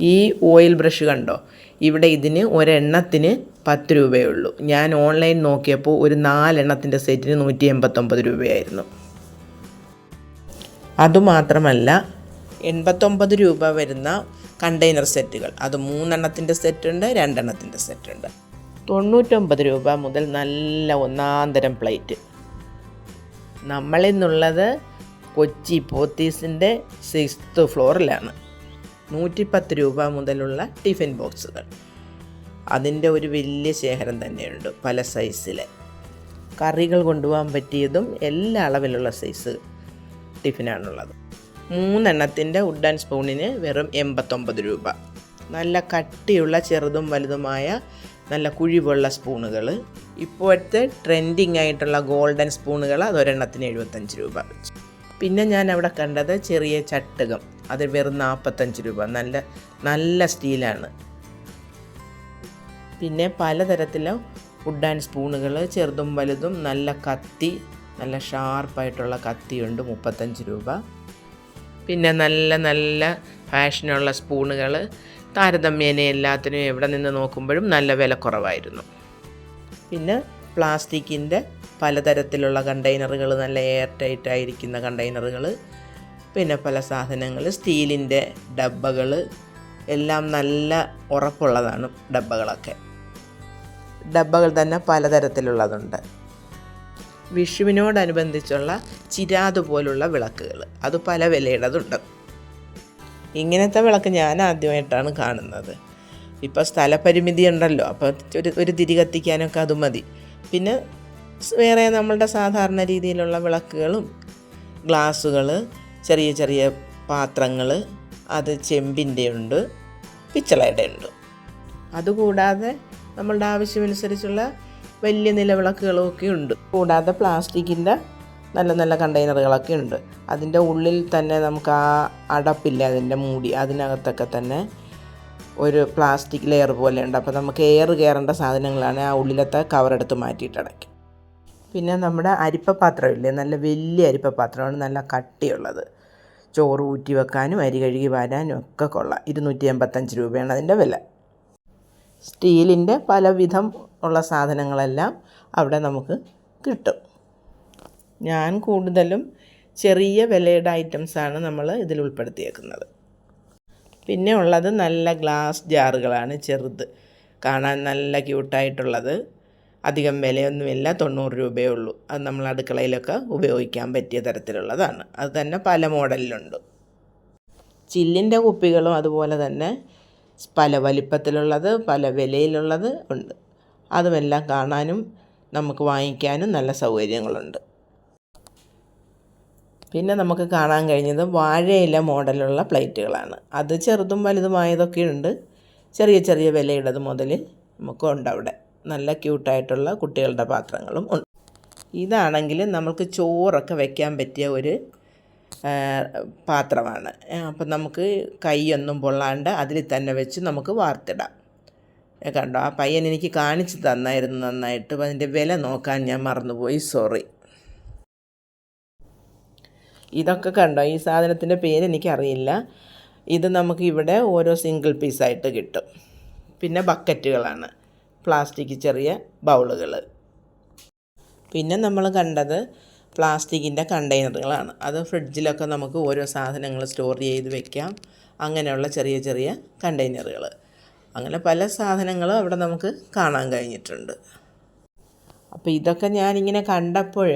ഈ oil brush കണ്ടോ? ഇവിടെ ഇതിന് ഒരെണ്ണത്തിന് പത്ത് രൂപയേ ഉള്ളൂ ഞാൻ ഓൺലൈൻ നോക്കിയപ്പോൾ ഒരു നാലെണ്ണത്തിന്റെ സെറ്റിന് നൂറ്റി എൺപത്തൊമ്പത് രൂപയായിരുന്നു. അതുമാത്രമല്ല എൺപത്തൊമ്പത് രൂപ വരുന്ന കണ്ടെയ്നർ സെറ്റുകൾ അത് മൂന്നെണ്ണത്തിന്റെ സെറ്റുണ്ട് രണ്ടെണ്ണത്തിന്റെ സെറ്റുണ്ട് തൊണ്ണൂറ്റൊമ്പത് രൂപ മുതൽ നല്ല ഒന്നാന്തരം പ്ലേറ്റ് നമ്മളിന്നുള്ളത് കൊച്ചി പോത്തീസിന്റെ സിക്സ്ത് ഫ്ലോറിലാണ് നൂറ്റിപ്പത്ത് രൂപ മുതലുള്ള ടിഫിൻ ബോക്സുകൾ. അതിന്റെ ഒരു വലിയ ശേഖരം തന്നെയുണ്ട് പല സൈസിലെ കറികൾ കൊണ്ടുപോകാൻ പറ്റിയതും എല്ലാ അളവിലുള്ള സൈസ് ടിഫിനാണുള്ളത്. മൂന്നെണ്ണത്തിന്റെ വുഡൻ സ്പൂണിന് വെറും എൺപത്തൊമ്പത് രൂപ. നല്ല കട്ടിയുള്ള ചെറുതും വലുതുമായ നല്ല കുഴിവുള്ള സ്പൂണുകൾ. ഇപ്പോഴത്തെ ട്രെൻഡിങ് ആയിട്ടുള്ള ഗോൾഡൻ സ്പൂണുകൾ അതൊരെണ്ണത്തിന് എഴുപത്തഞ്ച് രൂപ വെച്ച്. പിന്നെ ഞാൻ അവിടെ കണ്ടത് ചെറിയ ചട്ടുകം. അത് വെറും നാൽപ്പത്തഞ്ച് രൂപ. നല്ല നല്ല സ്റ്റീലാണ്. പിന്നെ പലതരത്തിലെ വുഡ് ആൻഡ് സ്പൂണുകൾ ചെറുതും വലുതും നല്ല കത്തി നല്ല ഷാർപ്പായിട്ടുള്ള കത്തിയുണ്ട് മുപ്പത്തഞ്ച് രൂപ. പിന്നെ നല്ല നല്ല ഫാഷനുള്ള സ്പൂണുകൾ താരതമ്യേന എല്ലാത്തിനും എവിടെ നിന്ന് നോക്കുമ്പോഴും നല്ല വില കുറവായിരുന്നു. പിന്നെ പ്ലാസ്റ്റിക്കിന്റെ പലതരത്തിലുള്ള കണ്ടെയ്നറുകൾ നല്ല എയർ ടൈറ്റ് ആയിരിക്കുന്ന കണ്ടെയ്നറുകൾ പിന്നെ പല സാധനങ്ങൾ സ്റ്റീലിന്റെ ഡബ്ബകൾ എല്ലാം നല്ല ഉറപ്പുള്ളതാണ് ഡബ്ബകളൊക്കെ. ഡബ്ബകൾ തന്നെ പലതരത്തിലുള്ളതുണ്ട്. വിഷുവിനോടനുബന്ധിച്ചുള്ള ചിരാത് പോലുള്ള വിളക്കുകൾ അത് പല വിലയുടേതുണ്ട്. ഇങ്ങനത്തെ വിളക്ക് ഞാൻ ആദ്യമായിട്ടാണ് കാണുന്നത്. ഇപ്പോൾ സ്ഥലപരിമിതി ഉണ്ടല്ലോ അപ്പോൾ ഒരു ഒരു തിരി കത്തിക്കാനൊക്കെ അത് മതി. പിന്നെ വേറെ നമ്മളുടെ സാധാരണ രീതിയിലുള്ള വിളക്കുകളും ഗ്ലാസ്സുകൾ ചെറിയ ചെറിയ പാത്രങ്ങൾ അത് ചെമ്പിന്റെ ഉണ്ട് പിച്ചളയുടെ ഉണ്ട് അതുകൂടാതെ നമ്മളുടെ ആവശ്യമനുസരിച്ചുള്ള വലിയ നിലവിളക്കുകളും ഒക്കെ ഉണ്ട്. കൂടാതെ പ്ലാസ്റ്റിക്കിന്റെ നല്ല നല്ല കണ്ടെയ്നറുകളൊക്കെ ഉണ്ട്. അതിന്റെ ഉള്ളിൽ തന്നെ നമുക്ക് ആ അടപ്പില്ല അതിന്റെ മൂടി അതിനകത്തൊക്കെ തന്നെ ഒരു പ്ലാസ്റ്റിക് ലെയർ പോലെ ഉണ്ട് അപ്പോൾ നമുക്ക് എയർ കയറേണ്ട സാധനങ്ങളാണ് ആ ഉള്ളിലത്തെ കവറെടുത്ത് മാറ്റിയിട്ട് പിന്നെ നമ്മുടെ അരിപ്പപാത്രമില്ലേ? നല്ല വലിയ അരിപ്പപാത്രമാണ്. നല്ല കട്ടിയുള്ളത്. ചോറ് ഊറ്റി വെക്കാനും അരി കഴുകി വാരാനും ഒക്കെ കൊള്ളാം. ഇരുന്നൂറ്റി എൺപത്തഞ്ച് രൂപയാണ് അതിന്റെ വില. സ്റ്റീലിന്റെ പലവിധം ഉള്ള സാധനങ്ങളെല്ലാം അവിടെ നമുക്ക് കിട്ടും. ഞാൻ കൂടുതലും ചെറിയ വിലയുടെ ഐറ്റംസാണ് നമ്മൾ ഇതിൽ ഉൾപ്പെടുത്തിയേക്കുന്നത്. പിന്നെ ഉള്ളത് നല്ല ഗ്ലാസ് ജാറുകളാണ് ചെറുത്. കാണാൻ നല്ല ക്യൂട്ടായിട്ടുള്ളത്. അധികം വിലയൊന്നുമില്ല. തൊണ്ണൂറ് രൂപയേ ഉള്ളൂ. അത് നമ്മൾ അടുക്കളയിലൊക്കെ ഉപയോഗിക്കാൻ പറ്റിയ തരത്തിലുള്ളതാണ്. അത് തന്നെ പല മോഡലിലുണ്ട്. ചില്ലിന്റെ കുപ്പികളും അതുപോലെ തന്നെ പല വലിപ്പത്തിലുള്ളത് പല വിലയിലുള്ളത് ഉണ്ട്. അതുമെല്ലാം കാണാനും നമുക്ക് വാങ്ങിക്കാനും നല്ല സൗകര്യങ്ങളുണ്ട്. പിന്നെ നമുക്ക് കാണാൻ കഴിഞ്ഞത് വാഴയില മോഡലുള്ള പ്ലേറ്റുകളാണ്. അത് ചെറുതും വലുതുമായതൊക്കെ ഉണ്ട് ചെറിയ ചെറിയ വിലയുള്ളത് മുതൽ നമുക്കുണ്ട് അവിടെ. നല്ല ക്യൂട്ടായിട്ടുള്ള കുട്ടികളുടെ പാത്രങ്ങളും ഉണ്ട്. ഇതാണെങ്കിൽ നമുക്ക് ചോറൊക്കെ വെക്കാൻ പറ്റിയ ഒരു പാത്രമാണ്. അപ്പം നമുക്ക് കൈയൊന്നും പൊള്ളാണ്ട് അതിൽ തന്നെ വെച്ച് നമുക്ക് വാർത്തിടാം. കണ്ടോ? ആ പയ്യൻ എനിക്ക് കാണിച്ചു തന്നായിരുന്നു നന്നായിട്ട്. അതിന്റെ വില നോക്കാൻ ഞാൻ മറന്നുപോയി. സോറി. ഇതൊക്കെ കണ്ടോ? ഈ സാധനത്തിന്റെ പേര് എനിക്കറിയില്ല. ഇത് നമുക്ക് ഇവിടെ ഓരോ സിംഗിൾ പീസായിട്ട് കിട്ടും. പിന്നെ ബക്കറ്റുകളാണ്. പ്ലാസ്റ്റിക് ചെറിയ ബൗളുകൾ. പിന്നെ നമ്മൾ കണ്ടത് പ്ലാസ്റ്റിക്കിന്റെ കണ്ടെയ്നറുകളാണ്. അത് ഫ്രിഡ്ജിലൊക്കെ നമുക്ക് ഓരോ സാധനങ്ങൾ സ്റ്റോർ ചെയ്ത് വെക്കാം. അങ്ങനെയുള്ള ചെറിയ ചെറിയ കണ്ടെയ്നറുകൾ. അങ്ങനെ പല സാധനങ്ങളും അവിടെ നമുക്ക് കാണാൻ കഴിഞ്ഞിട്ടുണ്ട്. അപ്പോൾ ഇതൊക്കെ ഞാനിങ്ങനെ കണ്ടപ്പോൾ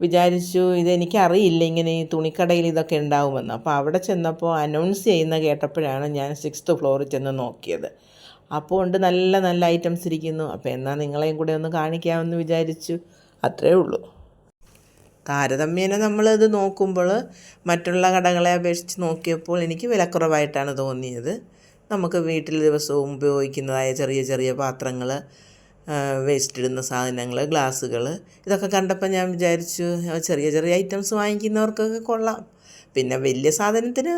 വിചാരിച്ചു ഇതെനിക്കറിയില്ല ഇങ്ങനെ ഈ തുണിക്കടയിൽ ഇതൊക്കെ ഉണ്ടാവുമെന്ന്. അപ്പോൾ അവിടെ ചെന്നപ്പോൾ അനൗൺസ് ചെയ്യുന്ന കേട്ടപ്പോഴാണ് ഞാൻ സിക്സ്ത് ഫ്ലോറിൽ ചെന്ന് നോക്കിയത്. അപ്പോൾ ഉണ്ട് നല്ല നല്ല ഐറ്റംസ് ഇരിക്കുന്നു. അപ്പോൾ എന്നാൽ നിങ്ങളെയും കൂടെ ഒന്ന് കാണിക്കാമെന്ന് വിചാരിച്ചു. അത്രേ ഉള്ളൂ. താരതമ്യേന നമ്മളിത് നോക്കുമ്പോൾ മറ്റുള്ള കടകളെ അപേക്ഷിച്ച് നോക്കിയപ്പോൾ എനിക്ക് വിലക്കുറവായിട്ടാണ് തോന്നിയത്. നമുക്ക് വീട്ടിൽ ദിവസവും ഉപയോഗിക്കുന്നതായ ചെറിയ ചെറിയ പാത്രങ്ങൾ വേസ്റ്റ് ഇടുന്ന സാധനങ്ങൾ ഗ്ലാസ്സുകൾ ഇതൊക്കെ കണ്ടപ്പോൾ ഞാൻ വിചാരിച്ചു ചെറിയ ചെറിയ ഐറ്റംസ് വാങ്ങിക്കുന്നവർക്കൊക്കെ കൊള്ളാം. പിന്നെ വലിയ സാധനത്തിന്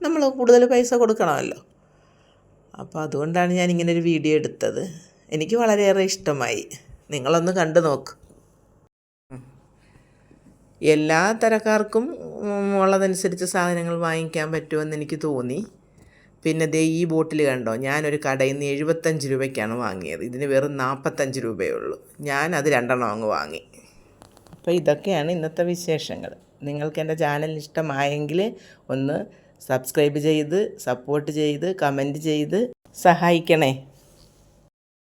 നമ്മൾ കൂടുതൽ പൈസ കൊടുക്കണമല്ലോ. അപ്പോൾ അതുകൊണ്ടാണ് ഞാൻ ഇങ്ങനെ ഒരു വീഡിയോ എടുത്തത്. എനിക്ക് വളരെയേറെ ഇഷ്ടമായി. നിങ്ങളൊന്ന് കണ്ടു നോക്ക്. എല്ലാ തരക്കാർക്കും ഉള്ളതനുസരിച്ച് സാധനങ്ങൾ വാങ്ങിക്കാൻ പറ്റുമെന്ന് എനിക്ക് തോന്നി. പിന്നെ ദേ ഈ ബോട്ടിൽ കണ്ടോ? ഞാനൊരു കടയിൽ നിന്ന് എഴുപത്തഞ്ച് രൂപയ്ക്കാണ് വാങ്ങിയത്. ഇതിന് വെറും നാൽപ്പത്തഞ്ച് രൂപയേ ഉള്ളൂ. ഞാൻ അത് രണ്ടെണ്ണം അങ്ങ് വാങ്ങി. അപ്പോൾ ഇതൊക്കെയാണ് ഇന്നത്തെ വിശേഷങ്ങൾ. നിങ്ങൾക്ക് എന്റെ ചാനൽ ഇഷ്ടമായെങ്കിൽ ഒന്ന് സബ്സ്ക്രൈബ് ചെയ്ത് സപ്പോർട്ട് ചെയ്ത് കമന്റ് ചെയ്ത് സഹായിക്കണേ.